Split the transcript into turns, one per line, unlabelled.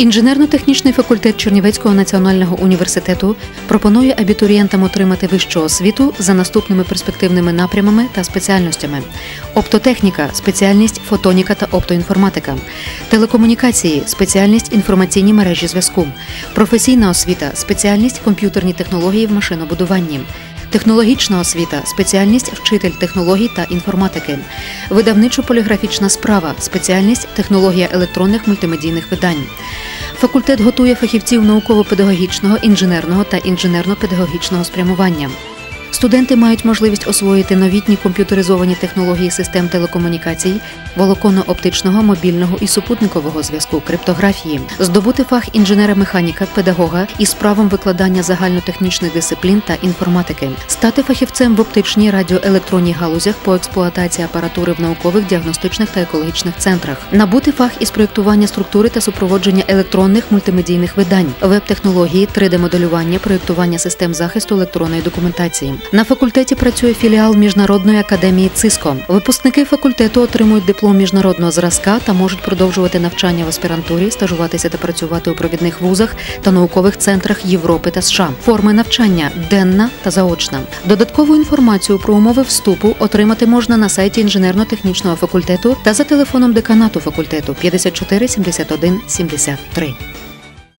Інженерно-технічний факультет Чернівецького національного університету пропонує абітурієнтам отримати вищу освіту за наступними перспективними напрямами та спеціальностями: оптотехніка, спеціальність фотоніка та оптоінформатика, телекомунікації, спеціальність інформаційні мережі зв'язку, професійна освіта, спеціальність комп'ютерні технології в машинобудуванні. Технологічна освіта, спеціальність вчитель технологій та інформатики, видавничо-поліграфічна справа, спеціальність технологія електронних мультимедійних видань. Факультет готує фахівців науково-педагогічного, інженерного та інженерно-педагогічного спрямування. Студенти мають можливість освоїти новітні комп'ютеризовані технології систем телекомунікацій, волоконно-оптичного, мобільного і супутникового зв'язку, криптографії, здобути фах інженера-механіка, педагога із правом викладання загальнотехнічних дисциплін та інформатики, стати фахівцем в оптичній радіоелектронній галузях по експлуатації апаратури в наукових, діагностичних та екологічних центрах, набути фах із проєктування структури та супроводження електронних мультимедійних видань, веб-технології, 3D-моделювання, проєктування систем захисту електронної документації. На факультеті працює філіал Міжнародної академії ЦИСКО. Випускники факультету отримують диплом міжнародного зразка та можуть продовжувати навчання в аспірантурі, стажуватися та працювати у провідних вузах та наукових центрах Європи та США. Форми навчання денна та заочна. Додаткову інформацію про умови вступу отримати можна на сайті інженерно-технічного факультету та за телефоном деканату факультету 54 71 73.